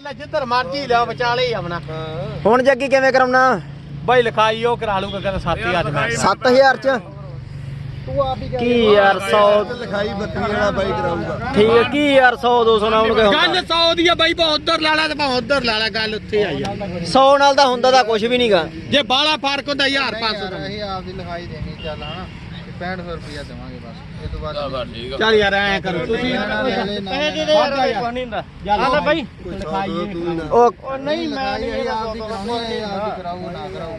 ਮੰਨ ਲੈ ਜਿੱਧਰ ਮਰਜ਼ੀ ਲਿਆ ਵਿਚਾਲੇ ਹੀ ਹੁਣ ਜੱਗੀ ਕਿਵੇਂ ਕਰਾਉਣਾ? ਬਈ ਲਿਖਾਈ ਉਹ ਕਰਾ ਲੂਗਾ ਕਹਿੰਦਾ 7000 ਮੈਂ। 7000 ਚ? ਕੀ ਯਾਰ 100 ਲਿਖਾਈ ਬੱਕਰੀ ਵਾਲਾ ਬਾਈ ਕਰਾਊਗਾ। ਠੀਕ ਹੈ ਕੀ ਯਾਰ 100 200 ਨਾਲ ਉਹਨੂੰ ਗੱਲ 100 ਦੀ ਆ ਬਾਈ ਭਾਵੇਂ ਉਧਰ ਲਾ ਲਾ ਤੇ ਭਾਵੇਂ ਉਧਰ ਲਾ ਲਾ ਗੱਲ ਉੱਥੇ ਆਈ ਆ। 100 ਨਾਲ ਤਾਂ ਹੁੰਦਾ ਤਾਂ ਕੁਝ ਵੀ ਨਹੀਂਗਾ ਜੇ ਬਾਲਾ ਫ਼ਰਕ ਹੁੰਦਾ 1500 ਦਾ। ਅਸੀਂ ਆਪਦੀ ਲਿਖਾਈ ਦੇਣੀ ਚੱਲ ਹਾਂ 6500 ਰੁਪਇਆ ਦੇਵਾਂਗੇ। ਤੋਂ ਚੱਲ ਯਾਰ ਐ ਕਰੋ ਤੁਸੀਂ ਪੈਸੇ ਦੇ ਦੇ ਯਾਰ ਕੋਈ ਨਹੀਂ ਹੁੰਦਾ। ਚੱਲ ਬਾਈ ਉਹ ਨਹੀਂ ਮੈਂ ਨਹੀਂ ਆਪਦੀ ਕਰਾਉਣੀ ਹੈ ਆਪਦੀ ਕਰਾਊਗਾ ਨਾ ਕਰਾਊ।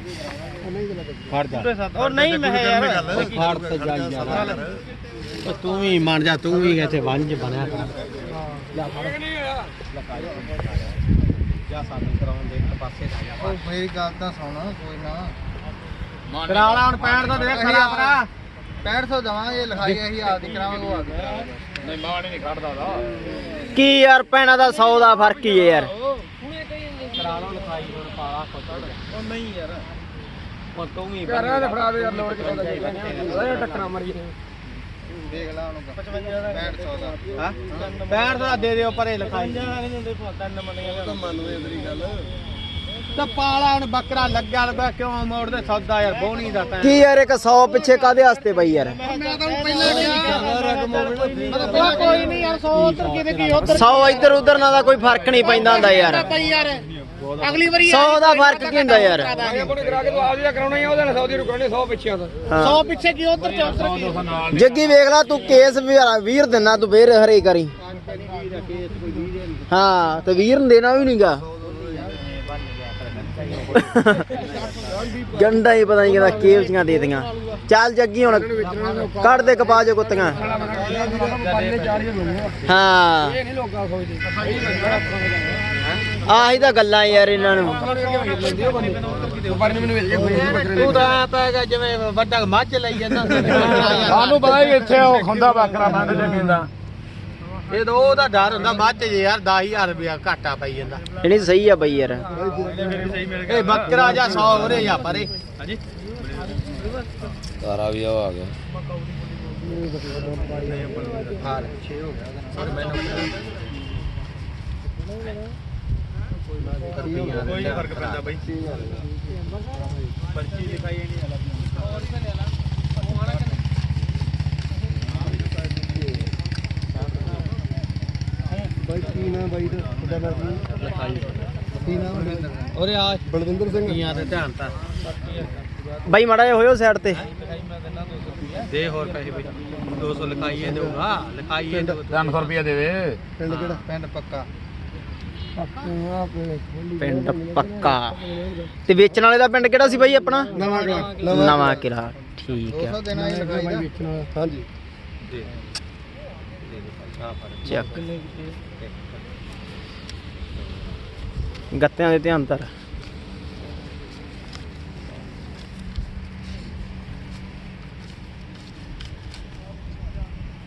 ਫੜ ਜਾ। ਉਹ ਨਹੀਂ ਮੈਂ ਯਾਰ ਫੜ ਤੇ ਜਾ ਯਾਰ। ਤੂੰ ਵੀ ਮੰਨ ਜਾ ਤੂੰ ਵੀ ਇੱਥੇ ਵੰਜ ਬਣਿਆ ਕਰ। ਜਾ ਫੜ। ਜਾ ਸਾਨੂੰ ਕਰਾਉਣ ਦੇ ਇੱਕ ਪਾਸੇ ਜਾ ਜਾ। ਮੇਰੀ ਗੱਲ ਤਾਂ ਸੁਣ ਕੋਈ ਨਾ। ਕਰਾ ਲਾ ਹੁਣ ਪੈਣ ਦਾ ਦੇਖ ਖੜਾ ਭਰਾ 6500 ਦੇਵਾਂਗੇ ਲਿਖਾਈ ਅਸੀਂ ਆਪਦੀ ਕਰਾਵਾਂਗੇ ਉਹ ਆਪਦੀ ਕਰਾਊਗਾ ਕੀ ਯਾਰ ਪੈਣਾ ਦਾ 100 ਦਾ ਫ਼ਰਕ ਹੀ ਹੈ ਯਾਰ। ਕਰਾ ਲਾ ਲਿਖਾਈ ਹੁਣ ਪਾਲਾ ਖੋਤੜ ਉਹ ਨਹੀਂ ਯਾਰ। ਉਹ ਤੂੰ ਵੀ ਕਰਾਂ ਤੇ ਫੜਾ ਦੇ ਯਾਰ ਲੋੜ ਕਿਹਦਾ ਟੱਕਰਾਂ ਮਾਰੀ ਦੇਖ ਲਾ ਉਹਨੂੰ 6500 ਦਾ ਹਾਂ? ਪੈਣ ਦਾ ਦੇ ਦਿਓ ਪਰੇ ਲਿਖਾਈ। ਤਿੰਨ ਮੰਡੀਆਂ ਤਾਂ ਮੰਨਦੇ ਤੇਰੀ ਗੱਲ। ਤਾਂ ਪਾਲਾ ਹੁਣ ਬੱਕਰਾ ਲੱਗਿਆ ਲਗਾ ਕਿਉਂ ਮੋੜਦੇ ਸੌਦਾ ਯਾਰ ਬੋਣੀ ਦਾ ਟਾਈਮ ਕੀ ਯਾਰ ਇੱਕ 100 ਪਿੱਛੇ ਕਾਦੇ ਵਾਸਤੇ ਬਈ ਯਾਰ? ਮੈਂ ਤਾਂ ਪਹਿਲਾਂ ਕਿਹਾ। ਕੋਈ ਨਹੀਂ ਯਾਰ 100 ਉਧਰ ਕਿਤੇ ਕੀ 100 ਇੱਧਰ ਉੱਧਰ ਨਾਲ ਦਾ ਕੋਈ ਫ਼ਰਕ ਨਹੀਂ ਪੈਂਦਾ ਹੁੰਦਾ ਯਾਰ। ਪਈ ਅਗਲੀ ਵਾਰੀ 100 ਦਾ ਫ਼ਰਕ ਕੀ ਹੁੰਦਾ ਯਾਰ? ਕੋਨੇ ਕਰਾ ਕੇ ਤੂੰ ਆਪਦੀ ਦਾ ਕਰਾਉਣਾ ਹੀ ਆ ਉਹਦੇ ਨਾਲ 100 ਦੀ ਰੁਕਣੀ 100 ਪਿੱਛੇ ਦਾ ਹਾਂ। 100 ਪਿੱਛੇ ਕੀ ਉਧਰ ਚ ਉਧਰ ਕੀ? ਜੱਗੀ ਵੇਖ ਲੈ ਤੂੰ ਕੇਸ ਵੀਰ- ਵੀਰ ਦਿਨਾ ਤੂੰ ਫੇਰ ਹਰੇ ਕਰੀ ਹਾਂ ਤੇ ਵੀਰ ਨੂੰ ਦੇਣਾ ਵੀ ਨਹੀਂਗਾ ਗੰਡਾ ਹੀ ਪਤਾ ਨਹੀਂ ਕਹਿੰਦਾ ਕੇਵਚੀਆਂ ਦੇ ਦਿੱਤੀਆਂ। ਚੱਲ ਜੱਗੀ ਹੁਣ ਕੱਢ ਦੇ ਕਪਾ ਜੋ ਕੁੱਤੀਆਂ। ਹਾਂ। ਇਹ ਨਹੀਂ ਲੋਕਾਂ ਖੋਜਦੇ ਆਹੀ ਤਾਂ ਗੱਲਾਂ ਯਾਰ ਇਹਨਾਂ ਨੂੰ। ਮੈਨੂੰ ਤੂੰ ਤਾਂ ਪੈ ਗਿਆ ਜਿਵੇਂ ਵੱਡਾ ਮੱਝ ਲਈ ਜਾਂਦਾ। ਸਾਨੂੰ ਪਤਾ ਹੀ ਇੱਥੇ ਉਹ ਖੁੰਦਾ ਬੱਕਰਾ ਬੰਦ ਜੇ ਕਹਿੰਦਾ। ਇਹ ਤਾਂ ਉਹਦਾ ਡਰ ਹੁੰਦਾ ਮੱਝ ਜੇ ਯਾਰ 10000 ਰੁਪਇਆ ਘਾਟਾ ਪਈ ਜਾਂਦਾ। ਨਹੀਂ ਸਹੀ ਆ ਬਈ ਯਾਰ। ਇਹ ਬੱਕਰਾ ਜਾਂ 100 ਹੋਰੇ ਜਾਂ ਪਰੇ। ਹਾਂਜੀ। ਤਾਰਾ ਵੀ ਆ ਗਿਆ। ਹਾਲ 6 ਹੋ ਗਿਆ। ਹੁਣ ਮੈਨੂੰ ਕੋਈ ਫ਼ਰਕ ਪੈਂਦਾ ਬਾਈ। ਪਰਚੀ ਲਿਖਾਈ ਨਹੀਂ ਬਾਈ ਕੀ ਨਾਮ ਬਾਈ ਦਾ? ਤੁਹਾਡਾ ਨਾਮ ਲਿਖਾਈ ਕੀ ਨਾਮ? ਬਲਵਿੰਦਰ ਔਰੇ ਆ। ਬਲਵਿੰਦਰ ਸਿੰਘ। ਕੀਆਂ ਤੇ ਧਿਆਨ ਤਾਂ। ਬਾਈ ਮਾੜਾ ਜਿਹਾ ਹੋਇਓ ਸਾਈਡ ਤੇ। ਦੇ ਹੋਰ ਪੈਸੇ ਬਈ। 200 ਲਿਖਾਈ ਇਹ ਦੇਊਗਾ ਲਿਖਾਈ ਇਹ ਦੇਊਗਾ 300 ਰੁਪਏ ਦੇ ਦੇ। ਪਿੰਡ ਕਿਹੜਾ? ਪਿੰਡ ਪੱਕਾ। ਪੱਕਾ ਪਿੰਡ ਪੱਕਾ। ਤੇ ਵੇਚਣ ਵਾਲੇ ਦਾ ਪਿੰਡ ਕਿਹੜਾ ਸੀ ਬਾਈ ਆਪਣਾ? ਨਵਾਂ ਕਿਲਾ ਨਵਾਂ ਕਿਲਾ ਠੀਕ ਆ। 200 ਦੇਣਾ ਹੀ ਲਿਖਾਈ ਦਾ। ਵੇਚਣ ਵਾਲਾ। ਹਾਂਜੀ। ਫੜ। ਚੱਕ। ਗੱਤਿਆਂ ਦੇ ਧਿਆਨ ਧਰ।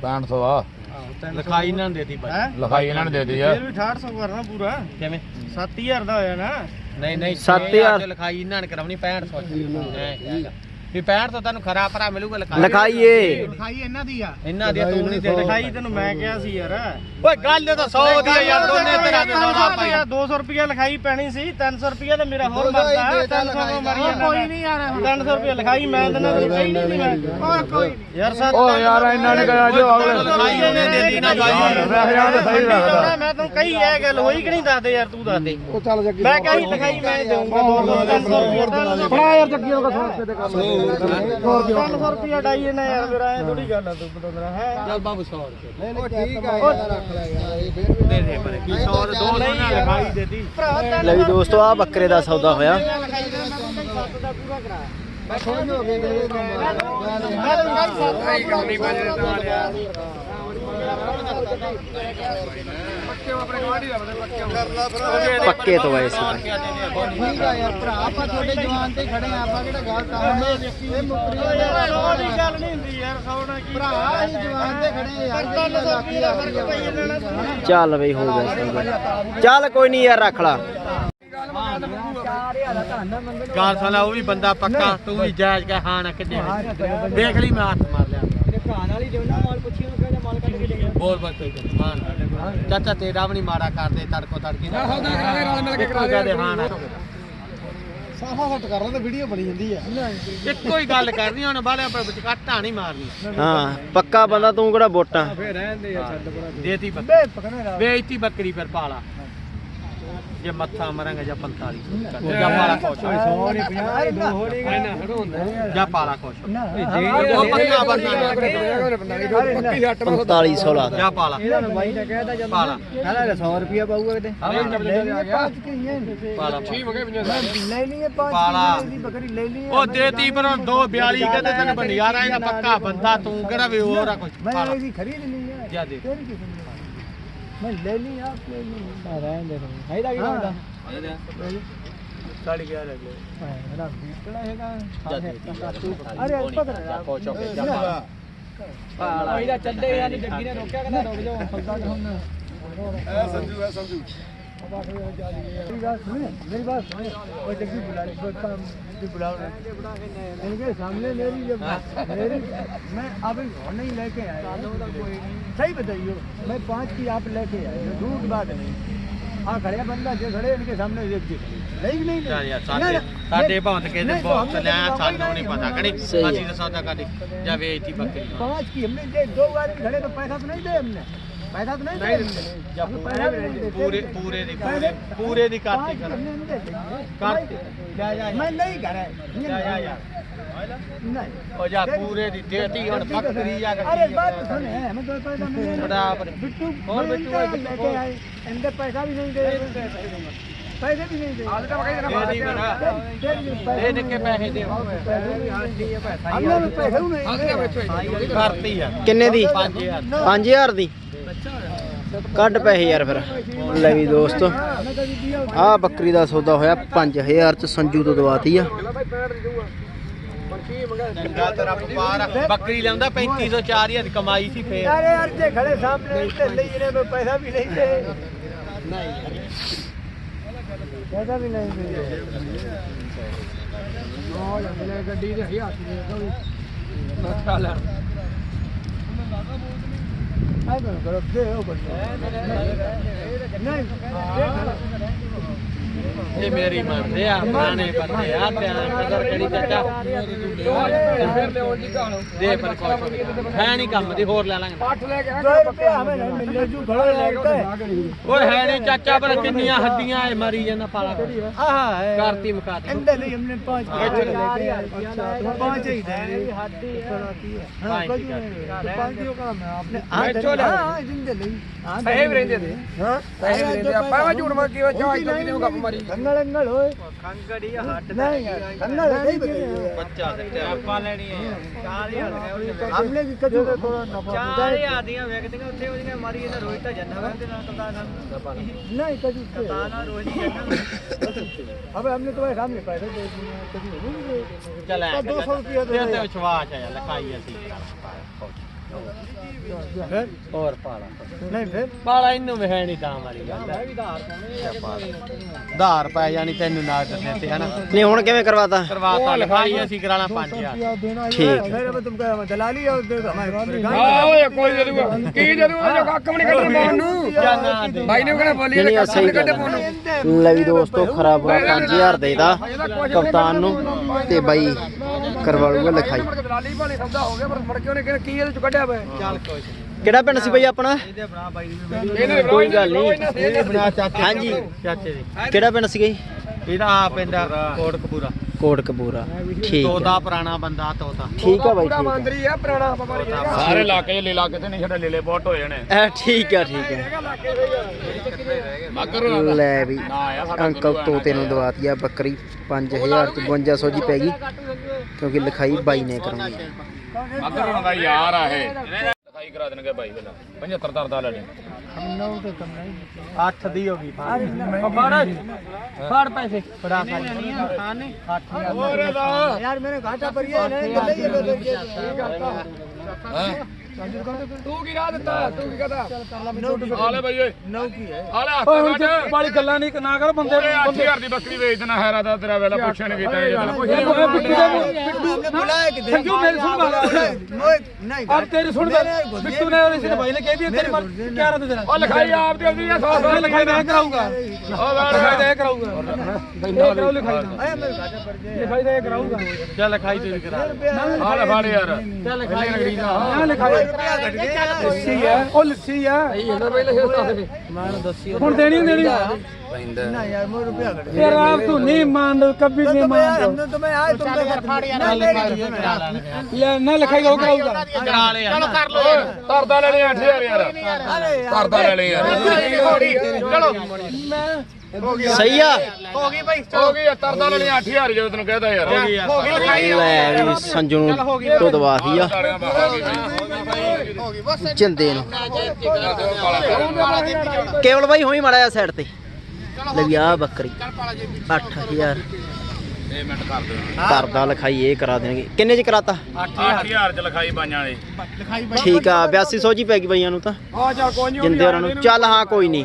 ਪੈਂਹਠ ਸੌ ਆ। ਲਿਖਾਈ ਇਹਨਾਂ ਨੇ ਦੇਤੀ ਬਾਈ। ਲਿਖਾਈ ਇਹਨਾਂ ਨੇ ਦਿੱਤੀ ਆ। ਵੀ 6800 ਕਰਨਾ ਪੂਰਾ। ਕਿਵੇਂ? 7000 ਦਾ ਹੋਇਆ ਨਾ। ਨਹੀਂ ਨਹੀਂ ਸੱਤ 6000 ਹਜ਼ਾਰ। ਚ ਲਿਖਾਈ ਇਹਨਾਂ ਨੇ ਕਰਾਉਣੀ 6500 ਚ। ਐਂ ਵੀ 65 ਤੋਂ ਤੈਨੂੰ ਖਰਾ ਭਰਾ ਮਿਲੂਗਾ ਲਿਖਾਈ ਲਿਖਾਈਏ ਲਿਖਾਈ ਇਹਨਾਂ ਦੀ ਆ ਇਹਨਾਂ ਦੀ ਤੂੰ ਨਹੀਂ ਦੇ ਲਿਖਾਈ ਤੈਨੂੰ ਮੈਂ ਕਿਹਾ ਸੀ ਯਾਰ ਓਏ ਗੱਲ ਤਾਂ 100 ਦੀ ਆ ਯਾਰ ਦੋਨੇ ਤਰ੍ਹਾਂ ਦੇ ਦੋਨਾ ਭਾਈ 200 ਰੁਪਏ ਲਿਖਾਈ ਪੈਣੀ ਸੀ 300 ਰੁਪਏ ਤਾਂ ਮੇਰਾ ਹੋਰ ਮਰਦਾ, ਮਰਦਾ 300 300 ਮਰੀ ਜਾਂਦਾ ਕੋਈ ਨਹੀਂ ਯਾਰ 300 ਰੁਪਏ ਲਿਖਾਈ ਮੈਂ ਦਿੰਦਾ ਕਹੀ ਨਹੀਂ ਮੈਂ ਓਏ ਕੋਈ ਨਹੀਂ ਯਾਰ ਸੱਤ ਓ ਯਾਰ ਇਹਨਾਂ ਨੇ ਕਿਹਾ ਜੋ ਲਿਖਾਈ ਉਹਨੇ ਦੇ ਦਿੱਤੀ ਨਾ ਬਾਈ ਤਾਂ ਸਹੀ ਲੱਗਦਾ ਮੈਂ ਤੈਨੂੰ ਕਹੀ ਇਹ ਗੱਲ ਹੋਈ ਕਿ ਨਹੀਂ ਦੱਸ ਦੇ ਯਾਰ ਤੂੰ ਦੱਸ ਦੇ ਉਹ ਚੱਲ ਜੱਗੀ ਮੈਂ ਕਹੀ ਲਿਖਾਈ ਮੈਂ ਦੇਊਂਗਾ 200 ਰੁਪਏ ਫੜਾ ਯਾਰ ਜੱਗੀ 100 ਰੁਪਏ ਦੇ ਕੰਮ 300 ਰੁਪਏ ਡਾਈ ਨਾ ਯਾਰ ਮੇਰਾ ਐ ਥੋੜੀ ਗੱਲ ਆ ਤੂੰ ਬਤੰਦਰਾ ਹੈ। ਚੱਲ ਬਾਬੂ 100 ਰੁਪਏ ਉਹ ਠੀਕ ਆ ਯਾਰ ਰੱਖ ਲੈ ਯਾਰ ਇਹ ਫੇਰ ਦੇ ਦੇ ਪਰ ਕੀ 100 ਦੇ 200 ਨਾਲ ਲਿਖਾਈ ਦੇਤੀ ਭਰਾ। ਲੈ ਵੀ ਦੋਸਤੋ ਆ ਬੱਕਰੇ ਦਾ ਸੌਦਾ ਹੋਇਆ। ਦੇ ਮੈਂ ਤੈਨੂੰ ਸੱਤ ਦਾ ਕਰਾ ਮੈਂ ਹੋ ਤੈਨੂੰ ਗੱਲ ਸੱਤ ਦਾ ਕਰਨੀ ਪੈਣੀ ਨਾਲ ਯਾਰ ਪੱਕੇ ਤੋਂ ਆਏ ਸੀ ਠੀਕ ਆ ਯਾਰ ਭਰਾ ਆਪਾਂ ਤੁਹਾਡੇ ਜਵਾਨ ਤੇ ਖੜੇ ਆ ਆਪਾਂ ਕਿਹੜਾ ਗੱਲ ਕੰਮ ਇਹ ਮੁਕਰੀ ਯਾਰ ਗੱਲ ਨਹੀਂ ਹੁੰਦੀ ਯਾਰ ਸੌਣਾ ਕੀ ਭਰਾ ਅਸੀਂ ਜਵਾਨ ਤੇ ਖੜੇ ਯਾਰ ਚੱਲ ਬਈ, ਹੋ ਗਿਆ ਸੌਦਾ ਚੱਲ ਕੋਈ ਨਹੀਂ ਯਾਰ, ਰੱਖ ਲਾ। ਗੱਲ ਸੁਣਾ ਉਹ ਵੀ ਬੰਦਾ ਪੱਕਾ, ਤੂੰ ਵੀ ਜਾਇਜ਼ ਕੇ ਹਾਂ ਨਾ ਕਿੱਦੇ ਦੇਖ ਲਈ, ਮੈਂ ਹੱਥ ਮਾਰ ਲਿਆ। ਬੋਲ ਬਸ ਕੋਈ ਗੱਲ ਹਾਂ। ਚਾਚਾ ਤੇਰਾ ਵੀ ਨਹੀਂ ਮਾੜਾ ਕਰਦੇ ਤੜਕੋ ਤੜਕੀ। ਨਾ ਸੌਦਾ ਕਰਾਂਗੇ ਰਲ ਮਿਲ ਕੇ ਕਰਾਂਗੇ ਹਾਂ ਨਾ ਸਾਫਾ ਸੱਟ ਕਰ ਲਾ ਤੇ ਵੀਡੀਓ ਬਣੀ ਜਾਂਦੀ ਆ। ਇੱਕੋ ਹੀ ਗੱਲ ਕਰਨੀ ਹੁਣ ਬਾਲੇ ਆਪਣੇ ਵਿੱਚ ਘੱਟਾ ਨਹੀਂ ਮਾਰਨੀ। ਹਾਂ ਪੱਕਾ ਬੰਦਾ ਤੂੰ ਕਿਹੜਾ ਵੋਟਾਂ? ਫੇਰ ਰਹਿੰਦੇ ਆ ਛੱਡ ਪਰਾ ਦੇਤੀ ਬੱਕਰੀ। ਬੇ ਪਕਣਾ ਵੇਚਤੀ ਬੱਕਰੀ ਫਿਰ ਪਾਲਾ। ਜੇ ਮੱਥਾ ਮਰਾਂਗੇ ਜਾਂ 45 ਜਾਂ ਪਾਲਾ ਖੁਸ਼। ਹੋਏ 100 ਨਹੀਂ 50 ਦੋ ਹੋਣੀ ਨਾ। ਹੜੋਂਦਾ ਜਾਂ ਪਾਲਾ ਖੁਸ਼। ਉਹ ਪੱਕਾ ਬੰਦਾ ਪੱਕੀ ਹੱਟ 4500 ਲਾ ਜਾਂ ਪਾਲਾ। ਪਾਲਾ। ਕਹਿੰਦਾ 100 ਰੁਪਿਆ ਪਾਊਗਾ ਕਿਤੇ। ਪਾਲਾ। ਪਾਲਾ। ਦੀ ਬੱਕਰੀ ਲੈ ਲਈਏ ਉਹ ਦੇਤੀ ਪਰ 242 ਕਹਿੰਦੇ ਤੈਨੂੰ ਬੰਦਿਆਰਾ ਇਹਦਾ ਪੱਕਾ ਬੰਦਾ ਤੂੰ ਕਿਹੜਾ ਵੀ ਹੋਰ ਆ ਕੁਝ ਮੈਂ ਪਾਲਾ। ਇਹਦੀ ਖਰੀਦ ਲਈ ਆ। ਜਾ ਦੇ। ਤੇਰੀ ਕਿਸਮ ਦੀ ਮੈਂ ਲੈ ਲਈ ਆਪ ਲੈ ਲਈ। ਮੈਂ ਰਹਿਣ ਦੇ ਹੈ। ਦਾ ਕੀ ਬਣਦਾ ਸਾੜੀ ਗਿਆ ਲੱਗ ਮੇਰਾ ਬੀਟਣਾ ਹੈਗਾ? ਜਾ ਦੇ ਅਰੇ ਪਤਾ ਜਾ ਖੁਸ਼ ਹੋ ਕੇ ਜਾ ਪਾਲਾ ਪਾਲਾ ਇਹਦਾ ਚੱਲੇ ਯਾਰ ਜੱਗੀ ਨੇ ਰੋਕਿਆ ਕਹਿੰਦਾ ਸੰਜੂ ਐ ਸੰਜੂ ਮੇਰੀ ਬਾਤ ਸੁਣੇ मेरी बात सुने वो जग्गी बुला ली कोई काम जो बुलाओ ना इनके सामने मेरी जब मेरी मैं अब और नहीं लेके आया सही बताइए मैं पाँच की आप लेके आए हो, झूठ बात नहीं हाँ खड़े बंदा जो खड़े इनके सामने देख के नहीं कि नहीं ਚੱਲ ਯਾਰ ना, ਸਾਡੇ ना, ਸਾਡੇ नहीं, ਭਾਂਤ ਕੇ नहीं, तो ਬਹੁਤ हमने ਲਿਆ तो ਸਾਨੂੰ नहीं, ਨਹੀਂ ਪਤਾ ਕਣੀ सही है। ਅਸੀਂ ਤਾਂ ਸੌਦਾ ਕਰ ਜਾਂ ਵੇਚਤੀ ਬੱਕਰੀ पाँच की हमने दे दो बार खड़े तो पैसा तो नहीं दे हमने पैसा तो नहीं नहीं जब पूरे पूरे पूरे नहीं पूरे पूरे नहीं काटते काटते मैं नहीं कर नहीं और जा पूरे दी देती और फकरी जा कर अरे बात सुने हमें तो पैसा नहीं बड़ा अपने बिट्टू और बिट्टू लेके आए इनके पैसा भी नहीं दे पैसे भी नहीं दे दे के पैसे दे हमने पैसे नहीं करती है किन्ने दी 5000 ਦੀ ਕੱਢ ਪੈਸੇ ਯਾਰ ਫਿਰ। ਲੈ ਵੀ ਦੋਸਤ। ਆ ਬੱਕਰੀ ਦਾ ਸੌਦਾ ਹੋਇਆ 5000 ਚ ਸੰਜੂ ਤੋਂ ਦਵਾਤੀ ਆ। ਬੱਕਰੀ ਲਿਆਉਂਦਾ 3500 4000 ਕਮਾਈ ਸੀ ਫੇਰ। ਵੀ ਨਹੀਂ ਆਈ ਬਣ ਕਰੋ ਦੇ ਉਹ ਬੰਦੇ। ਨਹੀਂ ਇਹ ਮੇਰੀ ਮਰਦੇ ਆ ਪੁਰਾਣੇ ਬੰਦੇ ਆ ਧਿਆਨ ਕਦਰ ਕਰੀ ਚਾਚਾ। ਦੇ ਪਰ ਕੋਈ ਹੈ ਨਹੀਂ ਕੰਮ ਦੀ ਹੋਰ ਲੈ ਲਾਂਗੇ। ਓਏ ਹੈ। ਨਹੀਂ ਚਾਚਾ ਪਰ ਕਿੰਨੀਆਂ ਹੱਡੀਆਂ ਐ ਮਾਰੀ ਜਾਂਦਾ ਪਾਲਾ ਆਹ ਹੈ। ਕਰਤੀ ਮਕਾ ਦੇ। ਨਹੀਂ ਹਮਨੇ ਪਾਂਚ ਪਾਂਚ ਹੀ ਦੇ। ਹੱਡੀ ਕਰਾਤੀ ਹੈ। ਹਾਂ ਪਾਂਚ ਦਿਓ ਕੰਮ ਆਪਨੇ ਆ ਚੋ ਲੈ ਹਾਂ ਜਿੰਦੇ ਨਹੀਂ ਆ ਰਹਿੰਦੇ ਦੇ ਹਾਂ। ਸਹਿਬ ਰਹਿੰਦੇ ਆਪਾਂ ਝੂਠ ਮਾਰ ਕੇ ਚਾਹ ਕੇ ਕੰਮ ಕನ್ನಡಗಳು ಕಂಗಡಿಯ ಕನ್ನಡ ਬੱਚਾ ਸਿੱਟਿਆ ਆਪਾਂ ਲੈਣੀਆਂ ਚਾਲੀਆਂ ਹਮਲੇ ਵੀ ਕਦੋਂ ਚਾਲੀਆਂ ਆਦੀਆਂ ਵੇਖਦੀਆਂ ਉੱਥੇ ਉਹਦੀਆਂ ਮਾਰੀ ਇਹਦਾ ਰੋਜ਼ ਤਾਂ ਜੰਨਾ ਵੇਖਦੇ ਨਾਲ ਕਪਤਾਨ ਨਹੀਂ ਕਦੀ ਕਪਤਾਨ ਰੋਜ਼ ਨਹੀਂ ਜੰਨਾ ਅਬੇ ਹਮਨੇ ਤੁਹਾਡੇ ਸਾਹਮਣੇ ਪੈਸੇ ਕਦੀ ਨਹੀਂ ਚਲਾ 200 ਰੁਪਏ ਦੇ ਵਿਸ਼ਵਾਸ ਹੈ ਲਿਖਾਈ ਅਸੀਂ। ਫਿਰ? ਹੋਰ ਪਾਲਾ। ਨਹੀਂ ਫਿਰ? ਪਾਲਾ ਇਹਨੂੰ ਵਿਖੇ ਨਹੀਂ ਤਾਂ ਵਾਲੀ ਗੱਲ। ਧਾਰ ਪਾਉਣੇ ਧਾਰ ਤੈਨੂੰ ਨਾ ਕਰਨੇ ਤੇ ਹਨਾ? ਨਹੀਂ ਹੁਣ ਕਿਵੇਂ ਕਰਵਾਤਾ? ਕਰਵਾਤਾ ਲਿਖਾਈ ਅਸੀਂ ਕਰਾ ਲਾਂ 5000 ਠੀਕ। ਫਿਰ ਮੈਂ ਤੁਮ ਦਲਾਲੀ ਆ ਦੇ ਹਾਂ ਓਏ ਕੋਈ ਦੇ ਕੀ ਦੇ ਦੂਗਾ ਨਹੀਂ ਕੱਢਣ ਪਾਉਣ ਨੂੰ। ਬਾਈ ਨੇ ਕਹਣਾ ਬੋਲੀ ਨਹੀਂ ਕੱਢੇ ਪਾਉਣ ਨੂੰ। ਲੈ ਵੀ ਦੋਸਤੋ ਖਰਾਬ 5000 ਦੇਦਾ ਕਪਤਾਨ ਨੂੰ ਤੇ ਬਾਈ ਕਰਵਾ ਲੂਗਾ ਲਿਖਾਈ ਦਲਾਲੀ ਭਾਲੇ ਸੌਦਾ ਹੋ ਗਿਆ ਪਰ ਮੁੜ ਕੇ ਉਹਨੇ ਕਿਹਾ ਕੀ ਇਹਦੇ ਚ ਕੱਢਿਆ ਵੇ ਚੱਲ ਕੋਈ ਕਿਹੜਾ ਪਿੰਡ ਸੀ ਬਾਈ ਆਪਣਾ? ਇਹਦੇ ਬਣਾ ਬਾਈ ਦੀ ਇਹਨੇ ਕੋਈ ਗੱਲ ਨਹੀਂ। ਇਹ ਬਣਾ ਚਾਚੇ ਹਾਂਜੀ। ਚਾਚੇ ਦੀ। ਕਿਹੜਾ ਪਿੰਡ ਸੀ ਗਈ ਇਹਦਾ ਆ ਪਿੰਡਾ ਕੋਟ ਕਪੂਰਾ ਕੋਟ ਕਪੂਰਾ। ਠੀਕ ਆ ਤੋਤਾ ਪੁਰਾਣਾ ਬੰਦਾ ਤੋਤਾ। ਠੀਕ ਆ ਬਾਈ ਪੂਰਾ ਠੀਕ ਆ ਮੰਦਰੀ ਆ ਪੁਰਾਣਾ ਵਪਾਰੀ ਸਾਰੇ ਇਲਾਕੇ ਚ ਲੈ ਲਾ ਕਿਤੇ ਨਹੀਂ ਛੱਡਾ ਲੈ ਲੈ ਬਹੁਤ ਹੋ ਜਾਣੇ ਇਹ ਠੀਕ ਆ ਠੀਕ ਆ। ਮਗਰ ਲੈ ਵੀ ਅੰਕਲ ਤੋਤੇ ਨੂੰ ਦਵਾਤੀ ਆ ਬੱਕਰੀ 5000 ਚ 5200 ਜੀ ਪੈ ਗਈ ਕਿਉਂਕਿ ਲਿਖਾਈ ਬਾਈ ਨੇ ਕਰਾਉਣੀ ਆ। ਮਗਰ ਉਹਨਾਂ ਦਾ ਯਾਰ ਆ ਇਹ। ਸਫ਼ਾਈ ਕਰਾ ਦੇਣਗੇ ਬਾਈ ਵੇਲਾ 75 ਤਰ ਦਾ ਲੈ ਲੈ। ਨੌ ਤੇ ਕਮ ਨਹੀਂ 8 ਦੀ ਹੋ ਗਈ ਫੜ। ਫੜ ਪੈਸੇ। ਫੜਾ ਫੜ। ਖਾਣੇ 8000 ਯਾਰ ਮੇਰੇ ਘਾਟਾ ਪਰਿਆ ਨਹੀਂ ਲੈ ਇਹ ਠੀਕ ਹੈ? ਤੂੰ ਕੀ ਰਾਹ ਦਿੱਤਾ? ਤੂੰ ਕੀ ਕਹਦਾ ਆ ਲੈ ਬਈ ਓਏ। ਨੌ ਕੀ ਹੈ? ਆ ਲੈ ਹੱਥ ਕੱਢ। ਵਾਲੀ ਗੱਲਾਂ ਨਹੀਂ ਨਾ ਕਰ ਬੰਦੇ ਉਹਦੇ 8000 ਦੀ ਬੱਕਰੀ ਵੇਚ ਦੇਣਾ ਹੈਰਾ ਦਾ ਤੇਰਾ ਵੇਲਾ ਨਹੀਂ ਕੀਤਾ ਇਹ ਬੁਲਾਇਆ ਕਿਤੇ? ਸੰਜੂ ਮੇਰੀ ਸੁਣ ਗੱਲ। ਨਹੀਂ ਆਪ ਤੇਰੀ ਸੁਣ ਗੱਲ। ਬਿੱਟੂ ਨੇ ਔਰ ਇਸੇ ਭਾਈ ਨੇ ਕਹਿ ਦਿਆ ਤੇਰੀ ਮਰ ਕਿਆ ਰਦ ਦੇਣਾ ਉਹ ਲਿਖਾਈ ਆਪ ਦੀ ਆਉਂਦੀ ਆ 100 ਮੈਂ ਲਿਖਾਈ ਦੇ ਕਰਾਊਗਾ। ਉਹ ਲਿਖਾਈ ਦੇ ਕਰਾਊਗਾ। ਇਹ ਕਰਾਉ ਲਿਖਾਈ ਦਾ ਲਿਖਾਈ ਦੇ ਕਰਾਊਗਾ। ਚੱਲ ਲਿਖਾਈ ਤੇ ਵੀ ਕਰਾ। ਆ ਲੈ ਫੜ ਯਾਰ। ਚੱਲ ਲਿਖਾਈ ਨਗਰੀ ਦਾ ਆ ਲਿਖਾਈ ਰੁਪਿਆ ਘਟ ਗਿਆ ਲੱਸੀ ਆ ਉਹ ਲੱਸੀ ਆ। ਸਹੀ ਹੈ ਨਾ ਪਹਿਲਾਂ ਹੀ ਦੱਸ ਦੇ ਮੈਂ ਦੱਸੀ ਹੁਣ ਦੇਣੀ ਨਹੀਂ ਦੇਣੀ ਪੈਂਦਾ। ਨਾ ਯਾਰ ਮੋ ਰੁਪਿਆ ਘਟ ਗਿਆ ਯਾਰ ਆਪ ਤੂੰ ਨਹੀਂ ਮੰਨ ਕਭੀ ਨਹੀਂ ਮੰਨ। ਹਮਨੇ ਤਾਂ ਮੈਂ ਆਏ ਤੁਮ ਦੇ ਫਾੜੀਆਂ ਨਾਲ ਲੈ ਨਾ ਲਿਖਾਈ ਉਹ ਕਰਾਉਗਾ ਕਰਾ ਲੈ ਚਲੋ ਕਰ ਲੋ ਧਰਦਾ ਲੈ ਲੈ 8000 ਯਾਰ। ਧਰਦਾ ਲੈ ਲੈ ਯਾਰ। ਚਲੋ। ਮੈਂ ਸਹੀ ਆ। ਹੋ ਗਈ ਭਾਈ ਹੋ ਗਈ ਆ, ਤਰਦਾ ਲੈ ਲਿਆ 8000 ਜਦੋਂ ਤੈਨੂੰ ਕਹਦਾ ਯਾਰ। ਹੋ ਗਈ ਹੋ ਗਈ ਲਿਖਾਈ ਲੈ ਵੀ ਸੰਜੂ ਨੂੰ ਤੋਂ ਦਵਾਤੀ ਆ। ਜਿੰਦੇ ਨੂੰ। ਕੇਵਲ ਬਾਈ ਹੋਈ ਮਾੜਾ ਜਿਹਾ ਸਾਈਡ ਤੇ। ਲੈ ਵੀ ਆ ਬੱਕਰੀ। 8000 ਪੇਮੈਂਟ ਕਰ ਦੇ ਕਰਦਾ ਲਿਖਾਈ ਇਹ ਕਰਾ ਦੇਣਗੇ। ਕਿੰਨੇ ਚ ਕਰਾਤਾ? 8000 ਚ ਲਿਖਾਈ ਬਾਈਆਂ ਦੀ ਠੀਕ ਆ 8200 ਜੀ ਪੈ ਗਈ ਬਈਆਂ ਨੂੰ ਤਾਂ। ਆ ਜਾ ਕੋਈ ਨਹੀਂ ਜਿੰਦੇ ਉਹਨਾਂ ਨੂੰ। ਚੱਲ ਹਾਂ ਕੋਈ ਨਹੀਂ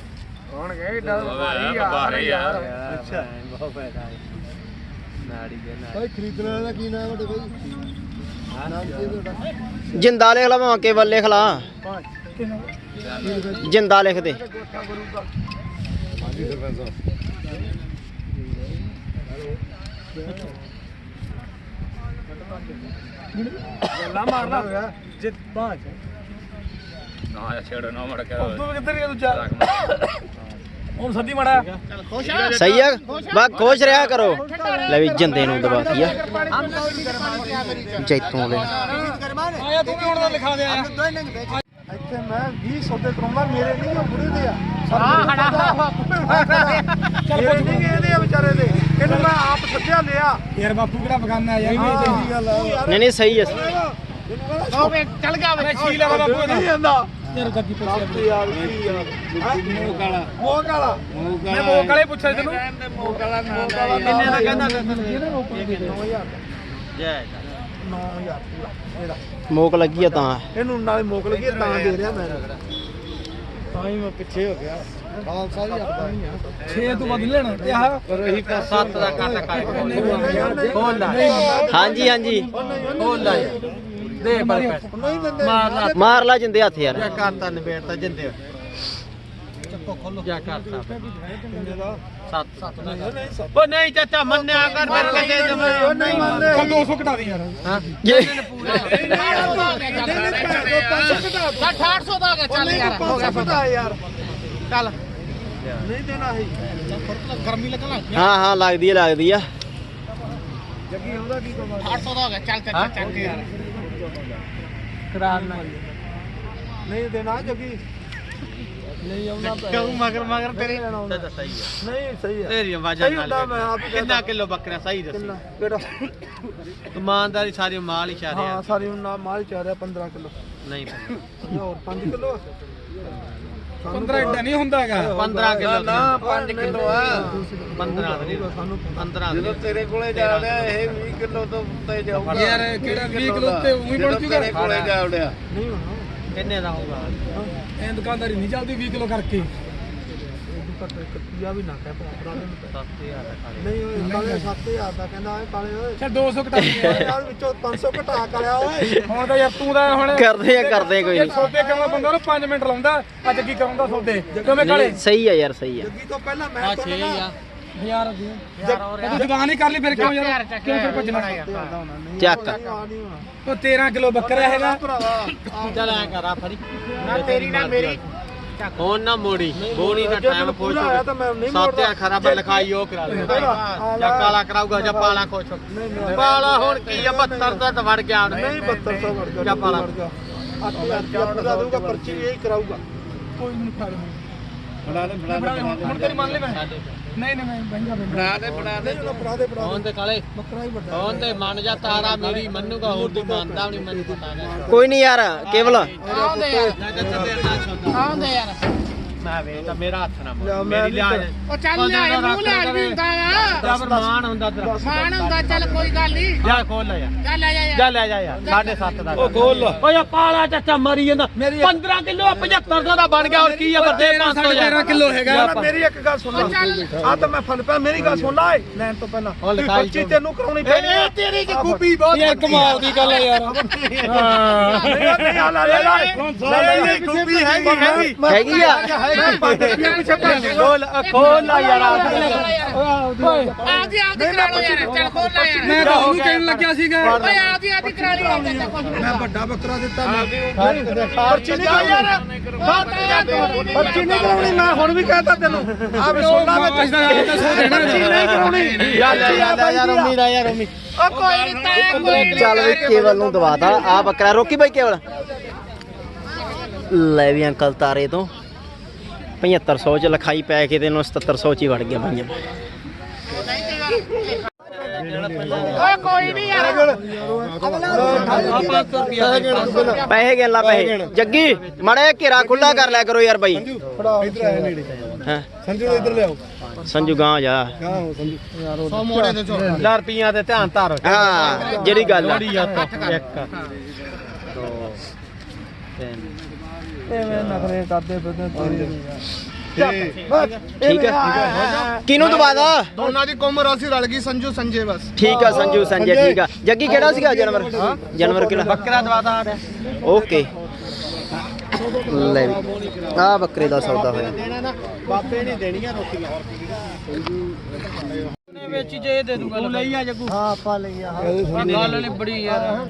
ਕੌਣ ਗਏ ਡਰ ਭਾਰੀ ਆ ਭਾਰੀ ਯਾਰ। ਅੱਛਾ। ਬਹੁਤ ਫਾਇਦਾ ਹੈ। ਨਾੜੀ ਦੇ ਨਾਲ। ਭਾਈ ਖਰੀਦਣ ਵਾਲੇ ਦਾ ਕੀ ਨਾਮ ਹੈ। ਭਾਈ ਜਿੰਦਾ ਲਿਖ ਲਾ ਭਾਵੇਂ ਕੇਵਲ ਲਿਖ ਲਾ। ਜਿੰਦਾ ਲਿਖ ਦੇ। ਹਾਂਜੀ ਮਾਰਦਾ ਜਿੱਤ ਬਾਅਦ ਨਾ ਇਹ ਛੇੜ ਨਾ ਮੜ ਕੇ ਤੂੰ ਕਿੱਧਰ ਗਿਆ ਦੂਜਾ ਹੁਣ ਸੱਦੀ ਮੜਾ। ਸਹੀ ਆ। ਬਾ ਖੁਸ਼ ਰਿਹਾ ਕਰੋ। ਲੈ ਵੀ ਜਿੰਦੇ ਨੂੰ ਦਵਾਤੀ ਆ ਜੈਤੋਂ ਦੇ। ਆਇਆ ਤੂੰ ਵੀ ਹੁਣ ਦਾ ਲਿਖਾ ਦੇ ਆਇਆ। ਇੱਥੇ ਮੈਂ 20 ਸੌਦੇ ਕਰਾਉਂਦਾ ਮੇਰੇ ਨਹੀਂ ਉਹ ਬੁੜੇ ਦੇ ਆ। ਹਾਂ ਖੜਾ। ਚੱਲ ਕੁਝ ਨਹੀਂ ਇਹਦੇ ਆ ਵਿਚਾਰੇ ਦੇ। ਇਹਨੂੰ ਮੈਂ ਆਪ ਸੱਜਿਆ ਲਿਆ। ਯਾਰ ਬਾਪੂ ਕਿਹੜਾ ਬਗਾਨਾ ਯਾਰ ਸਹੀ ਗੱਲ ਆ। ਨਹੀਂ ਨਹੀਂ ਸਹੀ ਆ। ਵੇ ਚੱਲ ਗਿਆ ਵੇ। ਛੀ ਲੈ ਬਾਪੂ ਇਹਦਾ। ਨਹੀਂ ਜਾਂਦਾ ਗੱਦੀ ਪੁੱਛਿਆ ਆ ਆ ਮੈਂ ਮੋਕ ਵਾਲੇ ਪੁੱਛਿਆ ਤੈਨੂੰ ਮੋਹ ਕਾਲਾ ਮੋਹ ਕਾਲਾ ਕਿੰਨੇ ਦਾ ਕਹਿੰਦਾ 9000 9000 ਇਹਦਾ ਮੋਕ ਲੱਗੀ ਆ ਤਾਂ ਇਹਨੂੰ ਨਾਲੇ ਮੋਕ ਲਗੀ ਤਾਂ ਦੇ ਰਿਹਾ ਮੈਂ ਤਾਂ ਹੀ ਮੈਂ ਪਿੱਛੇ ਹੋ ਗਿਆ ਖਾਲਸਾ ਹੀ ਆਪਦਾ ਹੀ ਆ 6 ਤੋਂ ਵੱਧ ਲੈਣਾ ਤੇ ਆਹ ਪਰ ਇਹੀ 7 ਦਾ ਘੱਟ ਕਰ ਖੋਲ ਹਾਂਜੀ ਹਾਂਜੀ ਖੋਲ ਲਾ ਯਾਰ। ਦੇ ਪਰ ਪੈਸੇ। ਨਹੀਂ ਦਿੰਦੇ। ਮਾਰ ਲਾ ਮਾਰ ਲਾ ਜਿੰਦੇ ਹੱਥ ਯਾਰ। ਕਿਆ ਕਰਤਾ ਨਿਬੇੜਤਾ ਜਿੰਦੇ ਚੱਕੋ ਖੋਲੋ। ਕਰਤਾ ਸੱਤ। ਉਹ ਨਹੀਂ ਚਾਚਾ ਮੰਨਿਆ ਕਰ ਫਿਰ ਕਹਿੰਦੇ ਜਮਾ। ਉਹ ਨਹੀਂ ਮੰਨਦੇ ਚੱਲ 200 ਘਟਾ ਦੇ ਯਾਰ। ਹਾਂ। ਜੇ 800 ਦਾ ਹੋ ਗਿਆ ਚੱਲ ਯਾਰ। ਹੋ ਗਿਆ ਪਤਾ ਯਾਰ। ਚੱਲ। ਨਹੀਂ ਦੇਣਾ ਹੀ ਗਰਮੀ ਲੱਗਣ ਲੱਗ ਹਾਂ ਹਾਂ ਲੱਗਦੀ ਆ ਲੱਗਦੀ ਆ। ਜੱਗੀ ਉਹਦਾ ਕੀ ਕਮਾ 800 ਦਾ ਹੋ ਗਿਆ। ਚੱਲ ਚੱਲ ਚੱਲ ਯਾਰ। ਕਰਾਰ ਨਹੀਂ ਦੇਣਾ ਜੱਗੀ ਨਹੀਂ ਆਉਂਦਾ ਕਿਉਂ? ਮਗਰ ਮਗਰ ਤੇਰੇ। ਤਾਂ ਸਹੀ ਆ ਨਹੀਂ ਸਹੀ ਹੈ ਤੇਰੀ ਆਵਾਜ਼ਾਂ ਨਾਲ ਕਿੰਨਾ। ਕਿਲੋ ਬੱਕਰਾ? ਸਹੀ ਦੱਸ। ਕਿਹੜਾ? ਇਮਾਨਦਾਰੀ ਸਾਰੀ ਮਾਲ ਹੀ ਸ਼ਾਰੇ ਹਾਂ ਸਾਰੀ ਉਹਨਾਂ ਮਾਲ ਚਾਹ ਰਿਹਾ 15 ਕਿਲੋ। ਨਹੀਂ ਹੋਰ 5 ਕਿਲੋ? 15 ਐਡਾ ਨਹੀਂ ਹੁੰਦਾ ਹੈਗਾ। 15 ਕਿਲੋ ਨਾ 5 ਕਿਲੋ ਆ। 15 ਦਾ ਨਹੀਂ ਸਾਨੂੰ 15 ਜਦੋਂ ਤੇਰੇ ਕੋਲੇ ਜਾ ਰਿਹਾ ਇਹ 20 ਕਿਲੋ ਤੋਂ ਉੱਤੇ ਜਾਊਗਾ। ਯਾਰ ਕਿਹੜਾ 20 ਕਿਲੋ ਤੇ ਉਹੀ ਬਣ ਜੂਗਾ? ਤੇਰੇ ਕੋਲੇ ਜਾ ਉੜਿਆ ਨਹੀਂ ਹੋਣਾ ਕਿੰਨੇ ਦਾ ਹੋਊਗਾ? ਐਂ ਦੁਕਾਨਦਾਰੀ ਨਹੀਂ ਚੱਲਦੀ 20 ਕਿਲੋ ਕਰਕੇ। ਇਹ ਘੱਟ ਕੱਟਿਆ ਵੀ ਨਾ ਕਹਿ ਭਰਾ ਦੇ 7000 ਦਾ ਖਾਲੀ ਨਹੀਂ ਓਏ ਕਾਲੇ 7000 ਦਾ ਕਹਿੰਦਾ ਓਏ ਕਾਲੇ ਓਏ। ਚੱਲ 200 ਘਟਾ ਦੇ ਓਏ ਯਾਰ ਵਿੱਚੋਂ 500 ਘਟਾ ਕਰਿਆ ਓਏ। ਹੁਣ ਤਾਂ ਯਾਰ ਤੂੰ ਦਾ ਹੁਣ ਕਰਦੇ ਆ ਕਰਦੇ ਆ ਕੋਈ ਜੇ ਨਹੀਂ। ਸੌਦੇ ਕਰਾਉਣਾ ਬੰਦਾ ਨੂੰ 5 ਮਿੰਟ ਲਾਉਂਦਾ ਅੱਜ ਕੀ ਕਰਾਉਂਦਾ ਸੌਦੇ? ਕਿਵੇਂ ਕਾਲੇ? ਨਹੀਂ, ਸਹੀ ਆ ਯਾਰ ਸਹੀ ਆ। ਜੱਗੀ ਤੋਂ ਪਹਿਲਾਂ ਮੈਂ ਆ ਤੋਂ 6 ਨਾ ਆ। ਯਾਰ ਦੀ। ਯਾਰ ਹੋਰ ਤੂੰ ਜ਼ਬਾਨ ਹੀ ਕਰ ਲਈ ਫਿਰ ਕਿਉਂ ਯਾਰ? ਕਿਉਂ ਫਿਰ ਭੱਜਣਾ? ਚੱਕ। ਆ ਨਹੀਂ ਹੋਣਾ। ਉਹ 13 ਕਿਲੋ ਬੱਕਰਾ ਹੈਗਾ। ਚੱਲ ਐ ਕਰ ਆ ਫੜੀ। ਨਾ ਤੇਰੀ ਨਾ ਮੇਰੀ। ਹੁਣ ਨਾ ਮੋੜੀ ਬੋਣੀ ਦਾ ਟਾਈਮ ਖੋਜ ਪੂਰਾ ਹੋਇਆ ਤਾਂ ਮੈਂ ਨਹੀਂ ਸਾਤੇ ਖਰਾਬ ਲਿਖਾਈ ਉਹ ਕਰਾ ਲੈ ਜਾਂ ਕਾਲਾ ਕਰਾਊਗਾ ਜਾਂ ਪਾਲਾ ਖੋਚ ਪਾਲਾ ਹੁਣ ਕੀ ਆ 72 ਦਾ ਤਾਂ ਵੜ ਗਿਆ। ਨਹੀਂ 7200 ਵਰਗਾ ਜਾਂ ਪਾਲਾ। 8000 ਰੁਪਇਆ ਪੂਰਾ ਦਊਗਾ ਪਰਚੀ ਇਹੀ ਕਰਾਊਗਾ। ਕੋਈ ਮੈਨੂੰ ਫੜ ਲੈ ਹੁਣ ਤੇਰੀ ਮੰਨ ਲੈ ਮੈਂ। ਨਹੀਂ ਨਹੀਂ ਮੈਂ ਬਹਿੰਗਾ ਬਣਾ ਦੇ ਬਣਾ ਦੇ। ਬਣਾ ਦੇ ਬਣਾ ਫੋਨ ਤੇ ਕਾਲੇ। ਬੱਕਰਾ ਹੀ ਵੱਡਾ ਫੋਨ ਤੇ ਮੰਨ ਜਾ ਤਾਰਾ ਮੇਰੀ ਮੰਨੂਗਾ ਹੋਰ ਤੂੰ ਮੰਨਦਾ ਵੀ ਨਹੀਂ ਮੈਨੂੰ ਪਤਾ ਹੈ ਕੋਈ ਨਹੀਂ ਯਾਰ ਕੇਵਲ। ਆਉਂਦੇ ਯਾਰ। ਆਉਂਦੇ ਯਾਰ। ਮੈਂ ਵੇ ਤਾਂ ਮੇਰਾ ਹੱਥ ਨਾ ਮਾਰ। ਮੇਰੀ ਲਿਆਜ ਉਹ ਚੱਲ ਲਿਆ ਮੂੰਹ ਲਿਆ ਵੀ ਹੁੰਦਾ ਵਾ ਜਬਰ ਮਾਨ ਹੁੰਦਾ ਤੇਰਾ। ਮਾਣ ਹੁੰਦਾ ਚੱਲ ਕੋਈ ਗੱਲ ਨਹੀਂ ਜਾ ਖੋਲ ਲੈ ਯਾਰ ਚੱਲ ਆ ਜਾ ਯਾਰ। ਜਾ ਲੈ ਜਾ ਯਾਰ। 7.5 ਦਾ ਉਹ ਖੋਲ ਓਏ ਆ ਪਾਲਾ ਚਾਚਾ ਮਰੀ ਜਾਂਦਾ। 15 ਕਿਲੋ 7500 ਦਾ ਬਣ ਗਿਆ। ਹੋਰ ਕੀ ਆ ਵਰਦੇ 500 13 ਕਿਲੋ ਹੈਗਾ। ਮੇਰੀ ਇੱਕ ਗੱਲ ਸੁਣ ਲੈ। ਆ ਤਾਂ ਮੈਂ ਫਲ ਪਿਆ। ਮੇਰੀ ਗੱਲ ਸੁਣ ਲੈ ਲੈਣ ਤੋਂ ਪਹਿਲਾਂ। ਉਹ ਲਿਖਾਈ ਪਰਚੀ ਤੈਨੂੰ ਕਰਾਉਣੀ ਪੈਣੀ ਹੈ ਤੇਰੀ ਕੀ ਖੂਬੀ ਬਹੁਤ ਯਾਰ ਕਮਾਲ ਦੀ ਗੱਲ ਹੈ ਯਾਰ। ਹਾਂ। ਨਹੀਂ ਨਹੀਂ ਆ ਲੈ ਲੈ ਲੈ। ਖੂਬੀ ਹੈਗੀ ਹੈਗੀ। ਹੈਗੀ ਆ। ਪਿੱਛੇ ਭੱਜ ਖੋਲ ਖੋਲ ਲੈ ਯਾਰ ਆਦੀ ਆਦੀ ਕਰਾ ਲਓ ਯਾਰ ਚੱਲ ਖੋਲ ਲੈ ਯਾਰ। ਮੈਂ ਤਾਂ ਉਹਨੂੰ ਕਹਿਣ ਲੱਗਿਆ ਸੀਗਾ। ਓਏ ਆਦੀ ਆਦੀ ਕਰਾ ਲਈ ਯਾਰ ਚਾਚਾ ਕੁਛ ਨੀ। ਮੈਂ ਵੱਡਾ ਬੱਕਰਾ ਦਿੱਤਾ ਮੈਂ। ਪਰਚੀ ਨਹੀਂ ਕਰਾਉਣੀ। ਯਾਰ। ਪਰਚੀ ਨਹੀਂ ਕਰਾਉਣੀ ਮੈਂ ਹੁਣ ਵੀ ਕਹਤਾ ਤੈਨੂੰ। ਆ ਵੀ ਸੁਣ ਲੈ ਵਿੱਚ ਪਰਚੀ ਨਹੀਂ ਕਰਾਉਣੀ। ਯਾਰ ਲੈ ਯਾਰ ਯਾਰ ਉਮੀਦ ਆ ਯਾਰ ਉਮੀਦ। ਉਹ ਕੋਈ ਨਹੀਂ ਤਾਇਆ ਕੋਈ ਚੱਲ ਵੀ ਕੇਵਲ ਨੂੰ ਦਵਾਤਾ ਆ ਬੱਕਰਾ ਰੋਕੀ ਬਾਈ ਕੇਵਲ। ਲੈ ਵੀ ਅੰਕਲ ਤਾਰੇ ਤੋਂ। 7500 ਚ ਲਿਖਾਈ ਪੈ ਕੇ ਤੇ ਇਹਨੂੰ 7700 ਚ ਹੀ ਵੜ ਗਿਆ ਭਾਈਆਂ ਓਏ ਕੋਈ ਨਹੀਂ ਯਾਰ। ਪੈਸੇ ਗਿਣ ਲਾ ਪੈਸੇ। ਜੱਗੀ ਮੜੇ ਘੇਰਾ ਖੁੱਲਾ ਕਰ ਲਿਆ ਕਰੋ ਯਾਰ ਬਾਈ। ਇਧਰ ਆ ਨੇੜੇ ਹਾਂ? ਸੰਜੂ ਨੂੰ ਇਧਰ ਲਿਆਓ ਸੰਜੂ ਗਾਂ ਜਾ। ਹੋ ਸੰਜੂ ਲੈ ਰੁਪਈਆਂ ਤੇ ਧਿਆਨ ਧਾਰੋ। ਹਾਂ ਜਿਹੜੀ ਗੱਲ ਆ। ਇੱਕ। ਦੋ ਐਵੇਂ ਨਖਰੇ ਕਰਦੇ ਫਿਰਦੇ ਤੇਰੇ ਠੀਕ ਹੈ ਕਿਹਨੂੰ ਦਵਾਦਾ? ਦੋਨਾਂ ਦੀ ਕੋਮਰ ਅਸੀਂ ਰਲ ਗਈ ਸੰਜੂ ਸੰਜੇ ਬਸ। ਠੀਕ ਆ ਸੰਜੂ ਸੰਜੇ ਠੀਕ ਆ। ਜੱਗੀ ਕਿਹੜਾ ਸੀਗਾ ਜਾਨਵਰ? ਜਾਨਵਰ ਕਿਹੜਾ? ਬੱਕਰਾ ਦਵਾਦਾ ਆ ਓਕੇ। ਲੈ ਵੀ। ਆ ਬੱਕਰੇ ਦਾ ਸੌਦਾ ਹੋਇਆ। ਬਾਬੇ ਨੇ ਦੇਣੀਆਂ ਰੋਟੀਆਂ। ਵਿੱਚ ਜੇ ਦੇ ਦੂੰਗਾ। ਤੂੰ ਲਈ ਆ ਜੱਗੂ। ਹਾਂ ਆਪਾਂ ਲਈ ਆ। ਗੱਲ ਨਹੀਂ ਬੜੀ ਯਾਰ।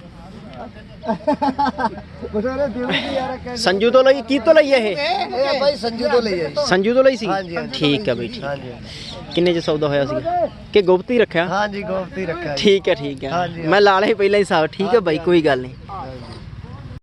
ਸੰਜੂ ਤੋਂ ਲਈ ਕੀ ਤੋਂ ਲਈ ਇਹ? ਸੰਜੂ ਤੋਂ ਲਈ ਸੀ? ਠੀਕ ਹੈ ਬਈ ਠੀਕ ਹਾਂਜੀ ਕਿੰਨੇ ਚ ਸੌਦਾ ਹੋਇਆ ਸੀ ਕਿ ਗੁਪਤ ਰੱਖਿਆ? ਹਾਂਜੀ ਗੋਪਤੀ ਰੱਖਿਆ ਠੀਕ ਹੈ ਠੀਕ ਹੈ ਮੈਂ ਲਾ ਲਿਆ ਸੀ ਪਹਿਲਾਂ ਹੀ ਹਿਸਾਬ ਠੀਕ ਹੈ ਬਾਈ ਕੋਈ ਗੱਲ ਨਹੀਂ।